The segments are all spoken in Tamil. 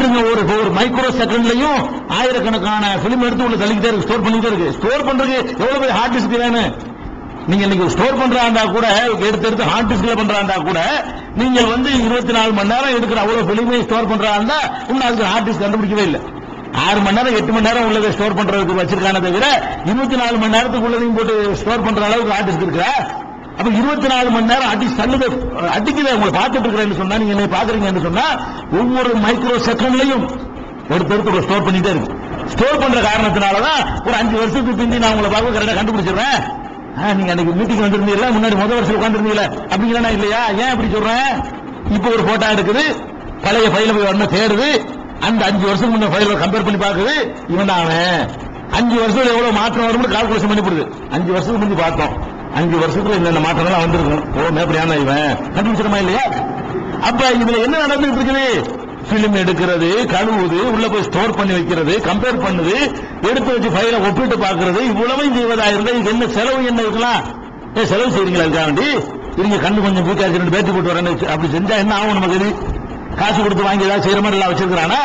விட்டுருங்க ஒரு ஒரு மைக்ரோ செகண்ட்லயும் ஆயிரக்கணக்கான பிலிம் எடுத்து உள்ள தள்ளிக்கிட்டே இருக்கு ஸ்டோர் பண்ணிக்கிட்டே இருக்கு. ஸ்டோர் பண்றதுக்கு எவ்வளவு பெரிய ஹார்ட் டிஸ்க் வேணும்? நீங்க இன்னைக்கு ஸ்டோர் பண்றாண்டா கூட எடுத்து எடுத்து ஹார்ட் டிஸ்க்ல பண்றாண்டா கூட நீங்க வந்து இருபத்தி நாலு மணி நேரம் எடுக்கிற அவ்வளவு பிலிமை ஸ்டோர் பண்றாண்டா இன்னும் அதுக்கு ஹார்ட் டிஸ்க் கண்டுபிடிக்கவே இல்லை. ஆறு மணி நேரம் எட்டு மணி நேரம் உள்ளதை ஸ்டோர் பண்றதுக்கு வச்சிருக்கானே தவிர இருபத்தி நாலு மணி நேரத்துக்கு உள்ளதையும் போட்டு ஸ்டோர் பண்ற அளவுக்கு ஹார்ட் டிஸ்க் இருக்கா? அப்ப இருபத்தி நாலு மணி நேரம் அடி தள்ளுது. அடிக்குது உங்களை பார்த்துட்டு இருக்கிறேன்னு சொன்னா நீங்க என்னை பாக்குறீங்கன்னு சொன்னா ஒவ்வொரு மைக்ரோ செகண்ட்லையும் ஒருத்தருக்கு ஸ்டோர் பண்ணிட்டே இருக்கு ஸ்டோர் பண்ற காரணத்தினாலதான் ஒரு அஞ்சு வருஷத்துக்கு பிந்தி நான் உங்களை பார்க்க கரெக்டா கண்டுபிடிச்சிடுறேன். ஆ, நீங்க அன்னைக்கு மீட்டிங் வந்திருந்தீங்களா? முன்னாடி முதல் வருஷம் உட்காந்துருந்தீங்களா அப்படிங்களா இல்லையா? ஏன் அப்படி சொல்றேன் இப்போ ஒரு போட்டோ எடுக்குது பழைய ஃபைல போய் வரணும் தேடுது அந்த அஞ்சு வருஷம் முன்ன ஃபைல கம்பேர் பண்ணி பாக்குது இவன் தான் அவன். அஞ்சு வருஷத்துல எவ்வளவு மாற்றம் வரும்னு கால்குலேஷன் பண்ணி போடுது அஞ்சு வருஷத்துக்கு முந்தி பார்த்தோம். அஞ்சு வருஷத்துல இந்த மாற்றம்லாம் வந்திருக்கும். ஓ மேப்படியான இவன். கண்டுபிடிச்சிருமா இல்லையா? அப்ப இதுல என்ன நடந்துட்டு இருக்குது? பிலிம் எடுக்கிறது கழுவுது உள்ள போய் ஸ்டோர் பண்ணி வைக்கிறது கம்பேர் பண்ணுது எடுத்து வச்சு ஃபைல ஒப்பிட்டு பாக்குறது இவ்வளவு செய்வதா இது இதுக்கு என்ன செலவு என்ன இருக்கலாம்? ஏ செலவு செய்றீங்களா இருக்காண்டி வேண்டி இருங்க கண்ணு கொஞ்சம் வீக்கா ரெண்டு பேட்டி போட்டு வரேன்னு அப்படி செஞ்சா என்ன ஆகும் நமக்கு காசு கொடுத்து வாங்கி ஏதாவது செய்யற மாதிரி எல்லாம் வச்சிருக்கிறானா?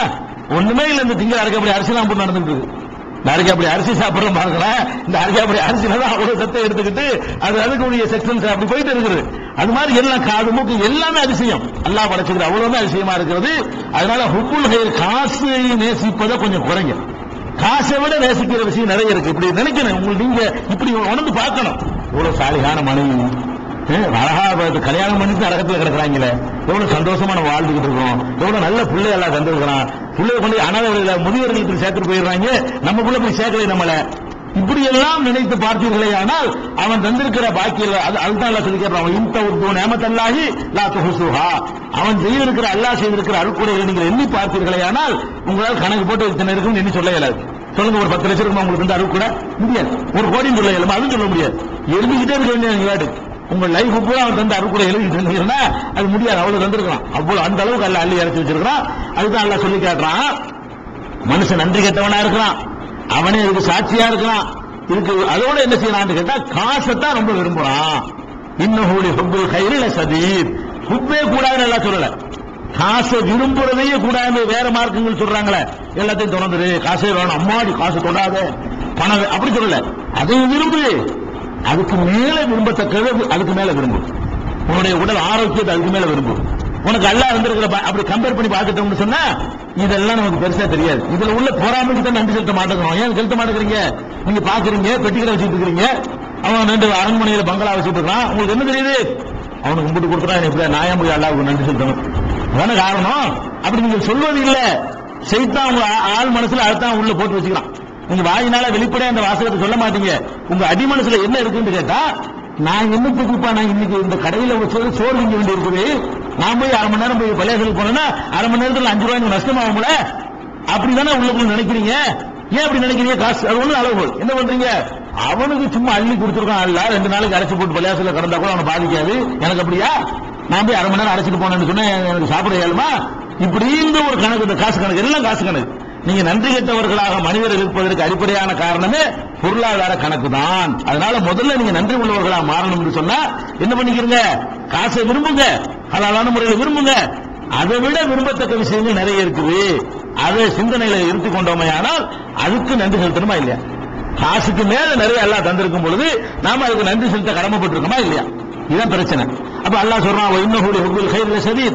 ஒண்ணுமே இல்ல இந்த திங்கள் அரைக்கப்படி அரிசி தான் நடந்துட்டு இருக்கு. இந்த அப்படி அரிசி சாப்பிடுற பாருங்களேன் இந்த அரைக்கப்படி அரிசியில தான் அவ்வளவு சத்தை எடுத்துக்கிட்டு அது அதுக்குரிய செக்ஷன்ஸ் அப்படி போயிட்டு இருக்குது. அது மாதிரி எல்லாம் காது மூக்கு எல்லாமே அதிசயம். எல்லாம் படைச்சுக்கிற அவ்வளவுமே அதிசயமா இருக்கிறது. அதனால ஹுப்புல் ஹைர் காசை நேசிப்பதை கொஞ்சம் குறைங்க. காசை விட நேசிக்கிற விஷயம் நிறைய இருக்கு. இப்படி நினைக்கணும். உங்களுக்கு நீங்க இப்படி உணர்ந்து பார்க்கணும். இவ்வளவு சாலிகான மனைவி. ஏன் அழகா கல்யாணம் பண்ணிட்டு அடக்கத்துல கிடக்குறாங்களே. எவ்வளவு சந்தோஷமா நம்ம வாழ்ந்துகிட்டு இருக்கோம். எவ்வளவு நல்ல பிள்ளை எல்லாம் தந்திருக்கிறான். பிள்ளைய கொண்டு அனாதைகளை முதியோர்களுக்கு சேர்த்துட்டு போயிடுறாங்க. நம்ம புள்ள போய் சேர்க்கலை நம்மள. இப்படி எல்லாம் நினைத்து பார்த்தீர்களே ஆனால் அவன் தந்திருக்கிற பாக்கியில் அது அதுதான் சொல்லிக்கிறான் அவன் இந்த உத்து நேமத்தல்லாகி லா துஹுசுஹா அவன் செய்திருக்கிற அல்லாஹ் செய்திருக்கிற அருக்குறைகளை நீங்கள் எண்ணி பார்த்தீர்களே ஆனால் உங்களால் கணக்கு போட்டு இத்தனை இருக்குன்னு எண்ணி சொல்ல இயலாது. சொல்லுங்க ஒரு பத்து லட்சம் இருக்குமா? உங்களுக்கு வந்து அழுக்கூட முடியாது. ஒரு கோடி சொல்ல இயலாமா அதுவும் சொல்ல முடியாது. எழுதிக்கிட்டே இருக்க வேண்டிய உங்க லைஃப் பூரா அவன் தந்த அருக்குறை எழுதி இருந்தீங்கன்னா அது முடியாது. அவ்வளவு தந்திருக்கலாம். அவ்வளவு அந்த அளவுக்கு அல்ல அள்ளி இறச்சி வச்சிருக்கான் அதுதான் அல்ல சொல்லி காட்டுறான். மனுஷன் நன்றி கெட்டவனா இருக்கிறான் அவனே இதுக்கு சாட்சியா இருக்கிறான் இதுக்கு அதோட என்ன செய்யலாம்னு கேட்டா காசைத்தான் ரொம்ப விரும்புறான். இன்னஹூலி ஹுப்புல் கைரில சதீர் ஹுப்பே கூடாதுன்னு எல்லாம் சொல்லல. காசை விரும்புறதையே கூடாது வேற மார்க்கங்கள் சொல்றாங்களே. எல்லாத்தையும் தொடர்ந்துரு காசே வேணும். அம்மாடி காசு தொடாத. பணம் அப்படி சொல்லல. அதையும் விரும்பு. அதுக்கு மேல விரும்பத்தக்கது அதுக்கு மேல விரும்பும் உன்னுடைய உடல் ஆரோக்கியத்தை அதுக்கு மேல விரும்பும் உனக்கு அல்லா வந்திருக்கிற அப்படி கம்பேர் பண்ணி பார்த்துட்டோம்னு சொன்னா இதெல்லாம் நமக்கு பெருசா தெரியாது. இதுல உள்ள பொறாமைக்கு தான் நன்றி செலுத்த மாட்டேங்கிறோம். ஏன் செலுத்த மாட்டேங்கிறீங்க? நீங்க பாக்குறீங்க பெட்டிகளை வச்சுட்டு இருக்கிறீங்க அவன் ரெண்டு அரண்மனையில பங்களா வச்சுட்டு இருக்கான். உங்களுக்கு என்ன தெரியுது? அவனுக்கு கும்பிட்டு கொடுக்குறான் எப்படி நாயம் போய் அல்லாவுக்கு நன்றி செலுத்தணும். அதான காரணம்? அப்படி நீங்க சொல்வது இல்ல செய்தான் உங்க ஆள் மனசுல அதைத்தான் உள்ள போட்டு வச்சுக்கலாம் நீங்க வாயினால வெளிப்படைய அந்த வாசகத்தை சொல்ல மாட்டீங்க. உங்க அடிமனசுல என்ன இருக்குன்னு கேட்டா நான் என்ன தெரியுப்பா நான் இன்னைக்கு இந்த கடையில ஒரு சோறு திங்க வேண்டி இருக்குது. நான் போய் அரை மணி நேரம் போய் பள்ளியாசல் போனேன்னா அரை மணி நேரத்தில் அஞ்சு ரூபாய் நஷ்டமாகும்ல அப்படிதானே உள்ளுக்குள்ள நினைக்கிறீங்க? ஏன் அப்படி நினைக்கிறீங்க? காசு அது ஒண்ணு அளவு என்ன பண்றீங்க? அவனுக்கு சும்மா அள்ளி கொடுத்துருக்கான். அல்ல ரெண்டு நாளைக்கு அரைச்சு போட்டு பள்ளியாசல கடந்தா கூட அவனை பாதிக்காது. எனக்கு அப்படியா? நான் போய் அரை மணி நேரம் அரைச்சிட்டு போனேன்னு சொன்னா எனக்கு சாப்பிட இயலுமா? இப்படி இந்த ஒரு கணக்கு இந்த காசு கணக்கு எல்லாம் காசு கணக்கு. நீங்க நன்றி கெட்டவர்களாக மனிதர் இருப்பதற்கு அடிப்படையான காரணமே பொருளாதார கணக்கு தான் அதனால முதல்ல நீங்க நன்றி உள்ளவர்களா மாறணும்னு சொன்னா என்ன பண்ணிக்கிறீங்க? காசை விரும்புங்க. ஹலாலான முறையில் விரும்புங்க. அதை விட விரும்பத்தக்க விஷயங்கள் நிறைய இருக்குது. அதை சிந்தனையில இருத்தி கொண்டோமே ஆனால் அதுக்கு நன்றி செலுத்தணுமா இல்லையா? காசுக்கு மேல நிறைய எல்லாம் தந்திருக்கும் பொழுது நாம அதுக்கு நன்றி செலுத்த கடமைப்பட்டிருக்கோமா இல்லையா? இதுதான் பிரச்சனை. அப்ப அல்லா சொல்றான் இன்னும் ஹுக்குல் கைர்ல சரி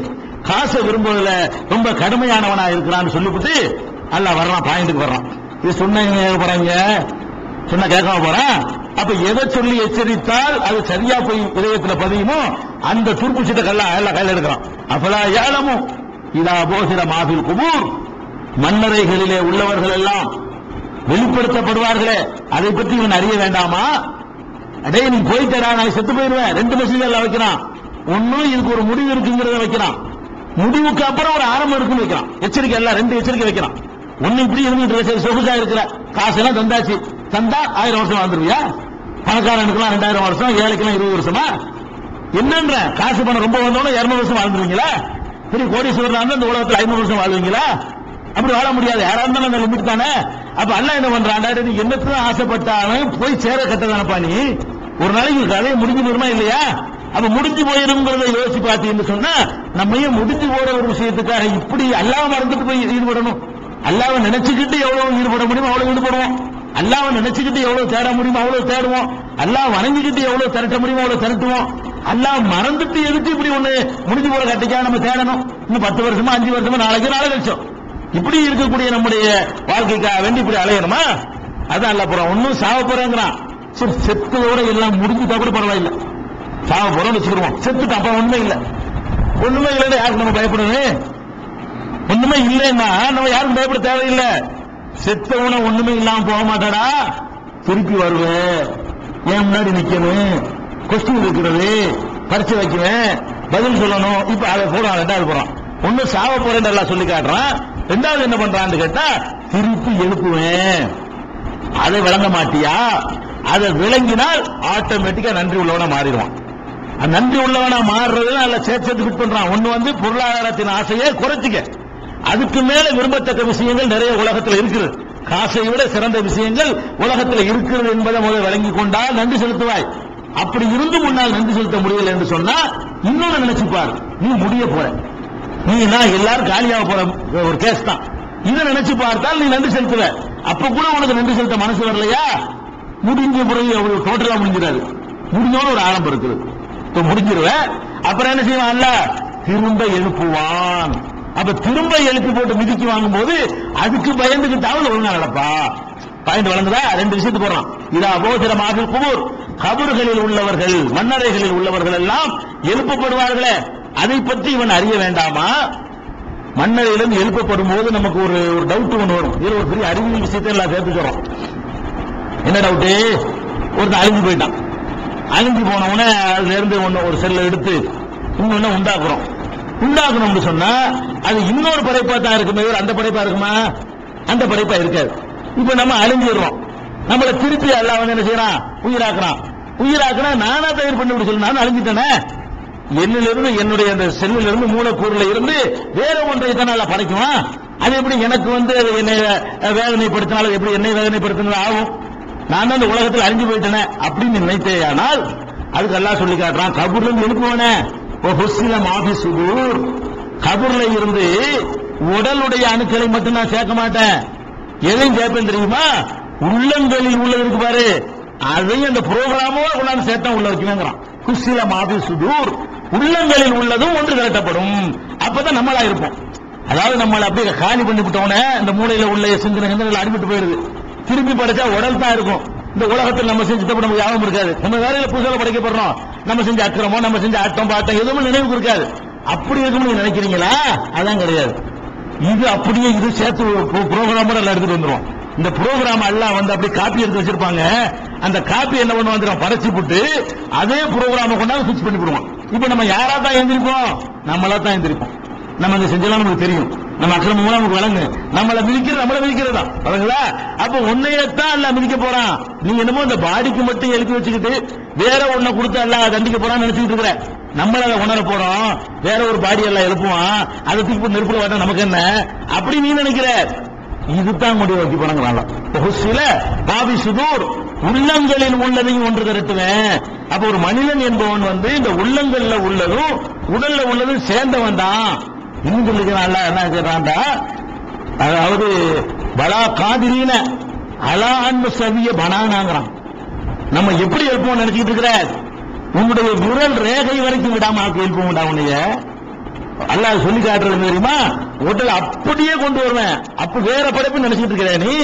காசை விரும்புவதில் ரொம்ப கடுமையானவனா இருக்கிறான்னு சொல்லிவிட்டு அல்ல வர்றான் பாயிண்ட்டுக்கு வர்றான். இது சொன்ன போறாங்க? சொன்ன கேட்காம போறான் அப்ப எதை சொல்லி எச்சரித்தால் அது சரியா போய் இதயத்துல பதியுமோ அந்த துருப்பு சீட்டை கல்லா எல்லாம் கையில் எடுக்கிறான். அப்பலா ஏலமும் இதா போகிற மாபில் குபூர். மன்னரைகளிலே உள்ளவர்கள் எல்லாம் வெளிப்படுத்தப்படுவார்களே. அதை பற்றி இவன் அறிய வேண்டாமா? அடே நீ போயிட்டா நான் செத்து போயிருவேன் ரெண்டு மெசேஜ் எல்லாம் வைக்கிறான். ஒன்னும் இதுக்கு ஒரு முடிவு இருக்குங்கிறத வைக்கிறான். முடிவுக்கு அப்புறம் ஒரு ஆரம்பம் இருக்குன்னு வைக்கிறான். எச்சரிக்கை எல்லாம் ரெண்டு எச்சரிக்கை வைக்கிறான். ஒண்ணு இப்படி இருந்துட்டு சரி சொகுசா இருக்கிற காசெல்லாம் தந்தாச்சு. தந்தா ஆயிரம் வருஷம் வாழ்ந்துருவியா? பணக்காரனுக்குலாம் ரெண்டாயிரம் வருஷம் ஏழைக்கெல்லாம் இருபது வருஷமா? என்னன்ற? காசு பணம் ரொம்ப வந்தோட இருநூறு வருஷம் வாழ்ந்துருவீங்களா? பெரிய கோடீஸ்வரர் இருந்தா இந்த உலகத்தில் ஐநூறு வருஷம் வாழ்வீங்களா? அப்படி வாழ முடியாது. யாரா இருந்தாலும் அந்த லிமிட் தானே. அப்ப அண்ணா என்ன பண்றான்? நீ என்னத்தான் ஆசைப்பட்டாலும் போய் சேர கட்டதானப்பா நீ? ஒரு நாளைக்கு கதையை முடிஞ்சு போயிருமா இல்லையா? அப்ப முடிஞ்சு போயிருங்கிறத யோசிச்சு பார்த்தீங்கன்னு சொன்னா நம்ம ஏன் முடிஞ்சு போற ஒரு விஷயத்துக்காக இப்படி அல்லாஹ் மறந்துட்டு போய் ஈடுபடணும். அல்லாவை நினைச்சுக்கிட்டு எவ்வளவு ஈடுபட முடியுமோ அவ்வளவு ஈடுபடுவோம் அல்லாவை நினைச்சுக்கிட்டு எவ்வளவு தேட முடியுமோ அவ்வளவு தேடுவோம். அல்லா வணங்கிக்கிட்டு எவ்வளவு திரட்ட முடியுமோ அவ்வளவு திரட்டுவோம். அல்லா மறந்துட்டு எதுக்கு இப்படி ஒண்ணு முடிஞ்சு போற கட்டிக்கா நம்ம தேடணும்? இன்னும் பத்து வருஷமா அஞ்சு வருஷமா நாளைக்கு நாலு லட்சம் இப்படி இருக்கக்கூடிய நம்முடைய வாழ்க்கைக்காக வேண்டி இப்படி அலையணுமா? அதான் அல்ல போறோம் ஒன்னும் சாவ போறேங்கிறான். சரி செத்ததோட எல்லாம் முடிஞ்சுட்டா கூட பரவாயில்ல. சாவ போறோம்னு வச்சுக்கிடுவோம். செத்துட்டு அப்ப ஒண்ணுமே இல்லை. ஒண்ணுமே இல்லைன்னா யாருக்கு நம்ம பயப்படணும்? ஒண்ணுமே இல்லைன்னா நம்ம யாரும் பயப்பட தேவையில்லை. செத்தவன ஒண்ணுமே இல்லாம போக மாட்டாடா. திருப்பி வருவேன். என் முன்னாடி நிக்கணும்? கொஸ்டின் இருக்கிறது. பரிசு வைக்குவேன் பதில் சொல்லணும். இப்ப அதை போடுறான் ரெண்டாவது போறான். ஒண்ணு சாவ போறேன் எல்லாம் சொல்லி காட்டுறான். ரெண்டாவது என்ன பண்றான்னு கேட்டா திருப்பி எழுப்புவேன். அதை விளங்க மாட்டியா? அதை விளங்கினால் ஆட்டோமேட்டிக்கா நன்றி உள்ளவனா மாறிடுவான். நன்றி உள்ளவனா மாறுறது நல்லா சேர்த்து ஃபிட் பண்றான். ஒண்ணு வந்து பொருளாதாரத்தின் ஆசையை குறைச்சிக்க. அதுக்கு மேல விரும்பத்தக்க விஷயங்கள் நிறைய உலகத்துல இருக்கிறது. காசை விட சிறந்த விஷயங்கள் உலகத்துல இருக்கிறது என்பதை முதல் விளங்கி கொண்டால் நன்றி செலுத்துவாய். அப்படி இருந்து முன்னால் நன்றி செலுத்த முடியல என்று சொன்னா இன்னொன்னு நினைச்சுப்பார் நீ முடிய போற. நீ நான் எல்லாரும் காலியாக போற ஒரு கேஸ் தான். இதை நினைச்சு பார்த்தால் நீ நன்றி செலுத்துவ. அப்ப கூட உனக்கு நன்றி செலுத்த மனசு வரலையா? முடிஞ்ச பிறகு அவ்வளவு டோட்டலா முடிஞ்சிடாது. முடிஞ்சோட ஒரு ஆரம்பம் இருக்குது. முடிஞ்சிருவ. அப்புறம் என்ன செய்வான் திரும்ப எழுப்புவான். அப்ப திரும்ப எழுப்பி போட்டு மிதிக்கு வாங்கும் போது அதுக்கு பயந்துகிட்டாவது ஒழுங்கா நடப்பா பாயிண்ட் வழங்குதா? ரெண்டு விஷயத்துக்கு போறான் இதா அபோதிரமாக குபூர் கபறுகளில் உள்ளவர்கள் மன்னரைகளில் உள்ளவர்கள் எல்லாம் எழுப்பப்படுவார்களே. அதை பற்றி இவன் அறிய வேண்டாமா? மன்னரையிலிருந்து எழுப்பப்படும் போது நமக்கு ஒரு ஒரு டவுட் ஒன்று வரும். இதுல ஒரு பெரிய அறிவியல் விஷயத்தை எல்லாம் சேர்த்துக்கிறோம் என்ன டவுட்டு ஒருத்தன் அழிஞ்சு போயிட்டான். அழிஞ்சு போன உடனே அதுல இருந்து ஒண்ணு ஒரு செல்லை எடுத்து இன்னொன்னு உண்டாக்குறோம். உண்டாக்கணும்னு சொன்னா அது இன்னொரு படைப்பா தான் இருக்குமே அந்த படைப்பா இருக்குமா? அந்த படைப்பா இருக்காது. இப்ப நம்ம அழிஞ்சிடுறோம். நம்மள திருப்பி அல்லாஹ் வந்து என்ன செய்யறான்? உயிராக்குறான். உயிராக்குனா நானா தயார் பண்ணி விட சொல்லு நான் அழிஞ்சிட்டேனே? என்னிலிருந்து என்னுடைய அந்த செல்லில் இருந்து மூலக்கூறுல இருந்து வேற ஒன்றை தான் படைக்குவான் படைக்குமா? அது எப்படி எனக்கு வந்து என்னை வேதனைப்படுத்தினாலும் எப்படி என்னை வேதனைப்படுத்தினாலும் ஆகும்? நான் தான் இந்த உலகத்தில் அழிஞ்சு போயிட்டேனே அப்படின்னு நினைத்தேயானால் அதுக்கு எல்லாம் சொல்லி காட்டுறான் கபூர்ல இருந்து மாபி சுதூர் கபூர்ல இருந்து உடலுடைய அணுக்களை மட்டும் நான் சேர்க்க மாட்டேன். எதையும் சேர்ப்பேன் தெரியுமா? உள்ளங்களில் உள்ளது இருக்கு பாரு. அதையும் அந்த புரோகிராமோ கொண்டாந்து சேர்த்தா உள்ள வைக்கணுங்கிறான். குசில மாபி சுதூர் உள்ளங்களில் உள்ளதும் ஒன்று திரட்டப்படும். அப்பதான் நம்மளா இருப்போம். அதாவது நம்மளை அப்படியே காலி பண்ணி விட்டோன்னே இந்த மூளையில உள்ள சிந்தனை சிந்தனைகள் அடிபட்டு போயிருது திருப்பி படைச்சா உடல் தான் இருக்கும். இந்த உலகத்தில் நம்ம செஞ்சு தப்பு நமக்கு யாரும் இருக்காது. நம்ம வேலையில புதுசாக படைக்கப்படுறோம். நம்ம செஞ்ச அக்கிரமம் நம்ம செஞ்ச ஆட்டம் பாட்டம் எதுவும் நினைவுக்கு இருக்காது அப்படி இருக்கும்னு நீங்க நினைக்கிறீங்களா? அதான் கிடையாது. இது அப்படியே இது சேர்த்து ப்ரோக்ராமோட எல்லாம் எடுத்துட்டு வந்துடும் இந்த ப்ரோக்ராம் எல்லாம் வந்து அப்படியே காப்பி எடுத்து வச்சிருப்பாங்க. அந்த காப்பி என்ன பண்ண வந்துடும் படைச்சு போட்டு அதே ப்ரோக்ராம கொண்டாந்து சுவிச் பண்ணி போடுவோம் இப்போ நம்ம யாரா தான் எந்திரிப்போம்? நம்மளா தான் எந்திரிப்போம். நம்ம இந்த செஞ்சலாம் நமக்கு தெரியும். நம்ம அக்கிரமம் நமக்கு வழங்கு. நம்மள மிதிக்கிறது நம்மள மிதிக்கிறதா வழங்குதா அப்ப உன்னையத்தான் எல்லாம் மிதிக்க போறான். நீ என்னமோ இந்த பாடிக்கு மட்டும் எழுப்பி வச்சுக்கிட்டு வேற ஒன்ன கொடுத்து எல்லாம் தண்டிக்க போறான்னு நினைச்சுட்டு இருக்கிற. நம்மள அதை உணர போறோம். வேற ஒரு பாடி எல்லாம் எழுப்புவான். அதை தூக்கி நெருப்புல வாட்டா நமக்கு என்ன? அப்படி நீ நினைக்கிற. இதுதான் முடிவு வைக்க போறாங்க சில பாவி சுதூர் உள்ளங்களில் உள்ளதையும் ஒன்று திரட்டுவேன். அப்ப ஒரு மனிதன் என்பவன் வந்து இந்த உள்ளங்கள்ல உள்ளதும் உடல்ல உள்ளதும் சேர்ந்தவன் தான். இன்னும் சொல்லிக்கிறான்ல என்ன கேட்டான்டா அதாவது பலா காதிரின அலா அன்பு சவிய பனானாங்கிறான். நம்ம எப்படி எழுப்போம் நினைச்சிட்டு இருக்கிற? உன்னுடைய விரல் ரேகை வரைக்கும் விடாம ஆக்கி எழுப்ப உன்னைய. அல்லாஹ் சொல்லி காட்டுறது தெரியுமா? உடல் அப்படியே கொண்டு வருவேன். அப்ப வேற படைப்பு நினைச்சிட்டு இருக்கிற நீ?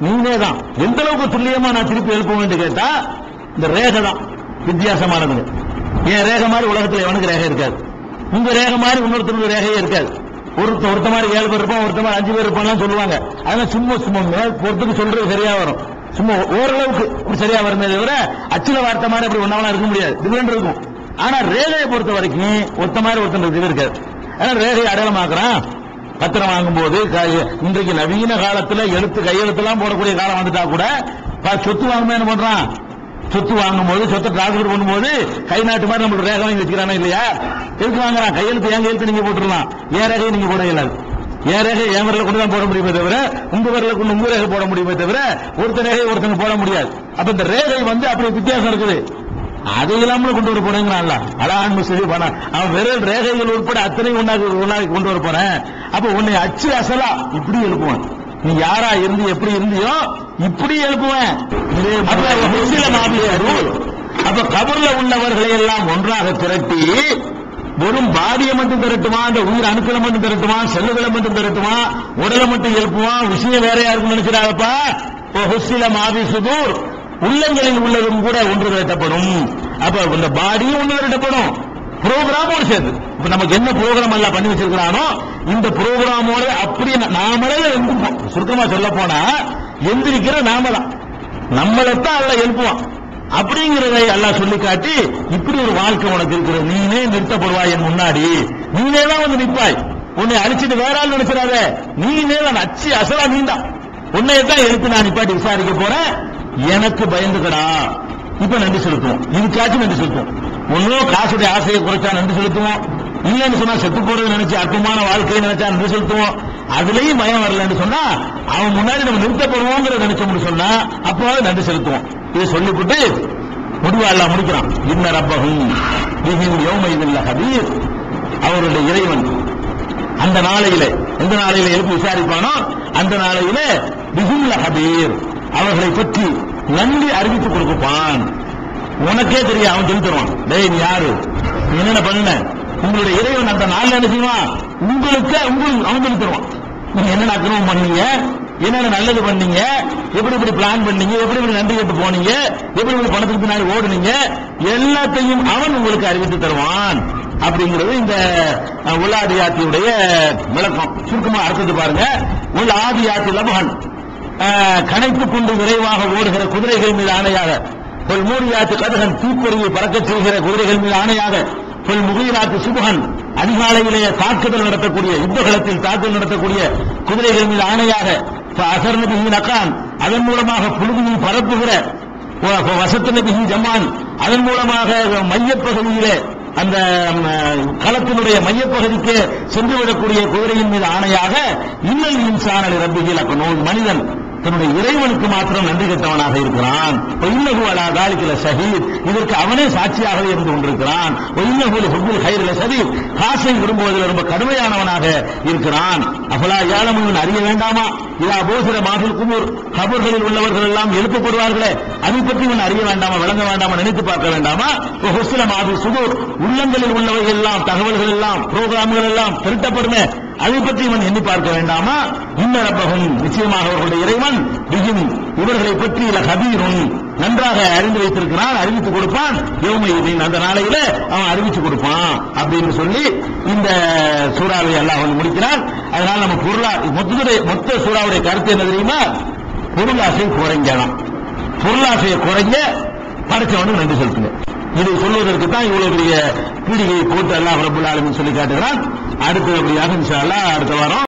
நீனே தான். எந்த அளவுக்கு துல்லியமா நான் திருப்பி எழுப்ப கேட்டா இந்த ரேகை தான். வித்தியாசமானது. என் ரேகை மாதிரி உலகத்தில் எவனுக்கு ரேகை இருக்காது? உங்க ரேகை மாதிரி இன்னொருத்தருக்கு ரேகையே இருக்காது. ஒருத்த ஒருத்த மாதிரி ஏழு பேர் இருப்பான் ஒருத்த மாதிரி அஞ்சு பேர் இருப்பான்லாம் சொல்லுவாங்க. அதனால சும்மா சும்மா மேல் பொறுத்துக்கு சொல்றது சரியா வரும். சும்மா ஓரளவுக்கு சரியா வருமே தவிர அச்சுல வார்த்தை மாதிரி அப்படி ஒன்னாவெல்லாம் இருக்க முடியாது. டிஃபரெண்ட் இருக்கும். ஆனா ரேகையை பொறுத்த வரைக்கும் ஒருத்த மாதிரி ஒருத்தன் இது இருக்காது. ஆனா ரேகையை அடையாளமாக்குறான். பத்திரம் வாங்கும்போது க- இன்றைக்கு நவீன காலத்துல எழுத்து கையெழுத்துலாம் போடக்கூடிய காலம் வந்துட்டா கூட ப- சொத்து வாங்குமே என்ன பண்றான்? சொத்து வாங்கும்போது சொத்தை டிரான்ஸ்பர் பண்ணும்போது கை நாட்டு மாதிரி நம்மளுக்கு ரேகை வாங்கி வச்சுக்கிறானா இல்லையா? எதுக்கு வாங்குறான்? கையெழுத்து என் கையெழுத்து நீங்க போட்டுடலாம். ஏன் ரேகையை நீங்க போட இயலாது. ஏன் ரேகை என் விரல கொண்டு தான் போட முடியுமே தவிர உங்க விரல கொண்டு உங்க ரேகை போட முடியுமே தவிர ஒருத்தர் ரேகை ஒருத்தங்க போட முடியாது. அப்ப இந்த ரேகை வந்து அப்படி வித்தியாசம் இருக்குது. அது இல்லாமல கொண்டு வர போறேங்கிறான்ல. அழகான் சரி பண்ண அவன் விரல் ரேகைகள் உட்பட அத்தனை ஒன்னாக ஒன்னாக கொண்டு வர போறேன். அப்ப உன்னை அச்சு அசலா இப்படி எழுப்புவான். நீ யாரா இருந்து எப்படி இருந்தியோ இப்படி எழுப்புவேன். அப்ப கபர்ல உள்ளவர்களை எல்லாம் ஒன்றாக திரட்டி வெறும் பாடியை மட்டும் திரட்டுமா அந்த உயிர் அணுக்களை மட்டும் திரட்டுமா செல்லுகளை மட்டும் திரட்டுமா உடலை மட்டும் எழுப்புவான் விஷயம் வேற யாருக்கும் நினைக்கிறாங்கப்பா ஹுசில மாவி சுதூர். உள்ளங்களில் உள்ளதும் கூட ஒன்று திரட்டப்படும். அப்ப இந்த பாடியும் ஒன்று திரட்டப்படும். ப்ரோக்ராமோடு சேர்ந்து. இப்ப நமக்கு என்ன ப்ரோக்ராம் எல்லாம் பண்ணி வச்சிருக்கிறானோ இந்த ப்ரோக்ராமோட அப்படியே நாமளே எழுந்துப்போம் சுருக்கமா சொல்ல போனா எந்திரிக்கிற நாம தான் நம்மளைத்தான் அல்ல எழுப்புவான். அப்படிங்கிறதை எல்லாம் சொல்லி காட்டி இப்படி ஒரு வாழ்க்கை உனக்கு இருக்கிற நீனே நிறுத்தப்படுவாய் என் முன்னாடி. நீனே தான் வந்து நிற்பாய். உன்னை அழிச்சிட்டு வேற ஆள் நினைச்சிடாத. நீனே தான் அச்சு அசலா நீந்தான் உன்னை தான் எழுத்து நான் நிப்பாட்டி விசாரிக்க போறேன். எனக்கு பயந்துக்கடா. இப்ப நன்றி செலுத்துவோம். இதுக்காச்சும் நன்றி செலுத்துவோம். ஒன்னும் காசுடைய ஆசையை குறைச்சா நன்றி செலுத்துவோம். இல்லைன்னு சொன்னா செத்து போறது நினைச்சு அற்பமான வாழ்க்கையை நினைச்சா நன்றி செலுத்துவோம். அதுலயும் பயம் வரலன்னு சொன்னா அவன் முன்னாடி நம்ம நிறுத்தப்படுவோங்கிறத நினைச்சோம்னு சொன்னா அப்போ நன்றி செலுத்துவோம். இதை சொல்லிவிட்டு முடிவா எல்லாம் முடிக்கிறான். இன்ன ரப்பகும் பிஹிம் யௌமைதில்ல ஹபீர். அவருடைய இறைவன் அந்த நாளையில எந்த நாளையில எழுப்பி விசாரிப்பானோ அந்த நாளையில பிஹிம்ல ஹபீர். அவர்களை பற்றி நன்றி அறிவித்து கொடுப்பான். உனக்கே தெரியும் அவன் சொல்லி தருவான் டேய் நீ யாரு? என்னென்ன பண்ண உங்களுடைய இறைவன் அந்த நாள் என்ன செய்வான்? உங்களுக்கு உங்களுக்கு அவன் சொல்லி தருவான் நீங்க என்னென்ன அக்கிரமம் பண்ணீங்க? என்னென்ன நல்லது பண்ணீங்க? எப்படி இப்படி பிளான் பண்ணீங்க? எப்படி இப்படி நன்றி கேட்டு போனீங்க? எப்படி இப்படி பணத்துக்கு பின்னாடி ஓடுனீங்க? எல்லாத்தையும் அவன் உங்களுக்கு அறிவித்து தருவான். அப்படிங்கிறது இந்த உள்ளாதி யாத்தியுடைய விளக்கம். சுருக்கமா அர்த்தத்தை பாருங்க. உள்ளாதி ஆதியாத்தி லபகன் கணைத்துக் கொண்டு விரைவாக ஓடுகிற குதிரைகள் மீது ஆணையாக பொல்மூரியாத்து கதகன் தீப்பொறியை பறக்கச் செய்கிற குதிரைகள் மீது ஆணையாக பொல்முகீராத்து சுபகன் அதிகாலையிலே தாக்குதல் நடத்தக்கூடிய யுத்தகலத்தில் தாக்குதல் நடத்தக்கூடிய குதிரைகள் மீது ஆணையாக அசர்நபி நக்கான் அதன் மூலமாக புழுதியை பரப்புகிற வசத்து நபிஹி ஜமான் அதன் மூலமாக மையப்பகுதியிலே அந்த களத்தினுடைய மையப்பகுதிக்கு சென்றுவிடக்கூடிய குதிரையின் மீது ஆணையாக இன்னல் இன்சான ரப்பிகள் அப்ப நோய் மனிதன் தன்னுடைய இறைவனுக்கு மாத்திரம் நன்றி கெட்டவனாக இருக்கிறான். இன்னகு அலா தாலிக்கல ஷஹீத் இதற்கு அவனே சாட்சியாகவே இருந்து கொண்டிருக்கிறான். இன்னகுல ஹுபுல் ஹைரில ஷதீத் காசை விரும்புவதில் ரொம்ப கடுமையானவனாக இருக்கிறான். அஃபலா ஏழமுன் அறிய வேண்டாமா? இதா போசிர மாஃபில் குமூர். கபர்களில் உள்ளவர்கள் எல்லாம் எழுப்பப்படுவார்களே. அதை பற்றி இவன் அறிய வேண்டாமா? விளங்க வேண்டாமா? நினைத்து பார்க்க வேண்டாமா? ஹுஸ்ல மாஃபி சுகூர் உள்ளங்களில் உள்ளவை எல்லாம் தகவல்கள் எல்லாம் புரோகிராம்கள் எல்லாம் திருட்டப்படுமே. அதை பற்றி இவன் எண்ணி பார்க்க வேண்டாமா? இன்ன ரப்பகும் நிச்சயமாக அவர்களுடைய இறைவன் பிகிம் இவர்களை பற்றி இல கபீரும் நன்றாக அறிந்து வைத்திருக்கிறான் அறிவித்து கொடுப்பான். யோமை அந்த நாளையில அவன் அறிவிச்சு கொடுப்பான் அப்படின்னு சொல்லி இந்த சூறாவை எல்லாம் வந்து முடிக்கிறான். அதனால நம்ம பொருளா மொத்தத்துடைய மொத்த சூறாவுடைய கருத்து என்ன தெரியுமா? பொருளாசை குறைஞ்சலாம் பொருளாசையை குறைஞ்ச படைச்சவனுக்கு நன்றி செலுத்துங்க. இதை சொல்வதற்கு தான் இவ்வளவு பெரிய பீடிகையை போட்டு எல்லாம் ரபுல் ஆலமின் சொல்லி காட்டுகிறான். அடுத்தபடியாக இன்ஷா அடுத்த வாரம்